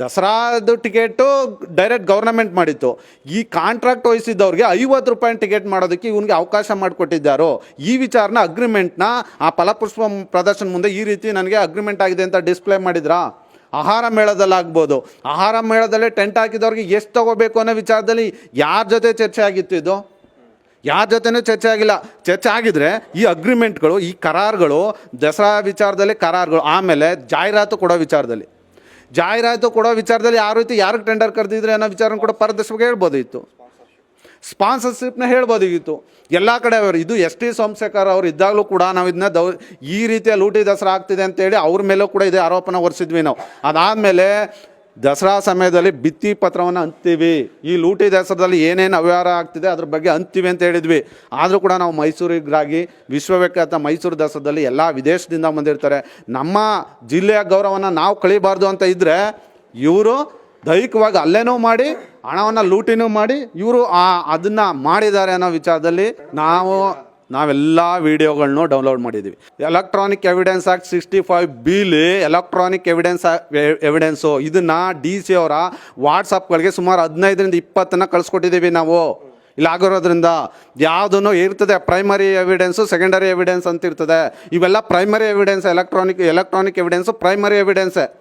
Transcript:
ದಸರಾದು ticket direct government ಮಾಡಿತ್ತು. ಈ contract ವಹಿಸಿದ್ದವ್ರಿಗೆ ಐವತ್ತು ರೂಪಾಯಿ ಟಿಕೆಟ್ ಮಾಡೋದಕ್ಕೆ ಇವನಿಗೆ ಅವಕಾಶ ಮಾಡಿಕೊಟ್ಟಿದ್ದಾರೋ? ಈ ವಿಚಾರನ ಅಗ್ರಿಮೆಂಟ್ನ, ಆ ಫಲಪುಷ್ಪ ಪ್ರದರ್ಶನ ಮುಂದೆ ಈ ರೀತಿ ನನಗೆ ಅಗ್ರಿಮೆಂಟ್ ಆಗಿದೆ ಅಂತ ಡಿಸ್ಪ್ಲೇ ಮಾಡಿದ್ರಾ? ಆಹಾರ ಮೇಳದಲ್ಲಾಗ್ಬೋದು ಆಹಾರ ಮೇಳದಲ್ಲೇ ಟೆಂಟ್ ಹಾಕಿದವ್ರಿಗೆ ಎಷ್ಟು ತಗೋಬೇಕು ಅನ್ನೋ ವಿಚಾರದಲ್ಲಿ ಯಾರ ಜೊತೆ ಚರ್ಚೆ ಆಗಿತ್ತು ಇದು? ಯಾರ ಜೊತೆನೂ ಚರ್ಚೆ ಆಗಿಲ್ಲ. ಚರ್ಚೆ ಆಗಿದ್ರೆ ಈ ಅಗ್ರಿಮೆಂಟ್ಗಳು, ಈ ಕರಾರುಗಳು, ದಸರಾ ವಿಚಾರದಲ್ಲಿ ಕರಾರ್ಗಳು, ಆಮೇಲೆ ಜಾಹೀರಾತು ಕೊಡೋ ವಿಚಾರದಲ್ಲಿ. ಜಾಹೀರಾತು ಕೊಡೋ ವಿಚಾರದಲ್ಲಿ ಯಾವ ರೀತಿ ಯಾರಿಗೆ ಟೆಂಡರ್ ಕರೆದಿದ್ರೆ ಅನ್ನೋ ವಿಚಾರ ಕೂಡ ಪಾರದರ್ಶಕವಾಗಿ ಹೇಳ್ಬೋದಿತ್ತು ಸ್ಪಾನ್ಸರ್ಶಿಪ್ನ ಹೇಳ್ಬೋದಾಗಿತ್ತು. ಎಲ್ಲ ಕಡೆ ಅವರು, ಇದು ಎಸ್ ಟಿ ಸೋಮಶೇಖರ್ ಅವರು ಇದ್ದಾಗಲೂ ಕೂಡ ನಾವು ಇದನ್ನ ದೌ, ಈ ರೀತಿಯ ಲೂಟಿ ದಸರಾ ಆಗ್ತಿದೆ ಅಂತೇಳಿ ಅವ್ರ ಮೇಲೂ ಕೂಡ ಇದೇ ಆರೋಪನ ಹೊರಿಸಿದ್ವಿ ನಾವು. ಅದಾದಮೇಲೆ ದಸರಾ ಸಮಯದಲ್ಲಿ ಭಿತ್ತಿ ಪತ್ರವನ್ನು ಅಂತೀವಿ. ಈ ಲೂಟಿ ದಸರಾದಲ್ಲಿ ಏನೇನು ಅವ್ಯವಹಾರ ಆಗ್ತಿದೆ ಅದ್ರ ಬಗ್ಗೆ ಅಂತೀವಿ ಅಂತ ಹೇಳಿದ್ವಿ. ಆದರೂ ಕೂಡ ನಾವು ಮೈಸೂರಿಗಾಗಿ ವಿಶ್ವವಿಖ್ಯಾತ ಮೈಸೂರು ದಸರಾದಲ್ಲಿ ಎಲ್ಲ ವಿದೇಶದಿಂದ ಬಂದಿರ್ತಾರೆ. ನಮ್ಮ ಜಿಲ್ಲೆಯ ಗೌರವನ ನಾವು ಕಳಿಬಾರ್ದು ಅಂತ ಇದ್ದರೆ ಇವರು ದೈಹಿಕವಾಗಿ ಅಲ್ಲೇನೂ ಮಾಡಿ, ಹಣವನ್ನು ಲೂಟಿನೂ ಮಾಡಿ ಇವರು ಆ, ಅದನ್ನು ಮಾಡಿದ್ದಾರೆ ಅನ್ನೋ ವಿಚಾರದಲ್ಲಿ ನಾವು ನಾವೆಲ್ಲ ವಿಡಿಯೋಗಳನ್ನೂ ಡೌನ್ಲೋಡ್ ಮಾಡಿದ್ದೀವಿ electronic evidence act sixty five ಬಿಲಿ electronic evidence evidence ಇದನ್ನು ಡಿ ಸಿ ಅವರ ವಾಟ್ಸಪ್ಗಳಿಗೆ ಸುಮಾರು ಹದಿನೈದರಿಂದ ಇಪ್ಪತ್ತನ್ನು ಕಳಿಸ್ಕೊಟ್ಟಿದ್ದೀವಿ ನಾವು. ಇಲ್ಲ ಆಗಿರೋದ್ರಿಂದ. ಯಾವುದನ್ನು ಇರ್ತದೆ ಪ್ರೈಮರಿ ಎವಿಡೆನ್ಸು ಸೆಕೆಂಡರಿ ಎವಿಡೆನ್ಸ್ ಅಂತ ಇರ್ತದೆ ಇವೆಲ್ಲ primary evidence electronic electronic evidence primary ಎವಿಡೆನ್ಸೇ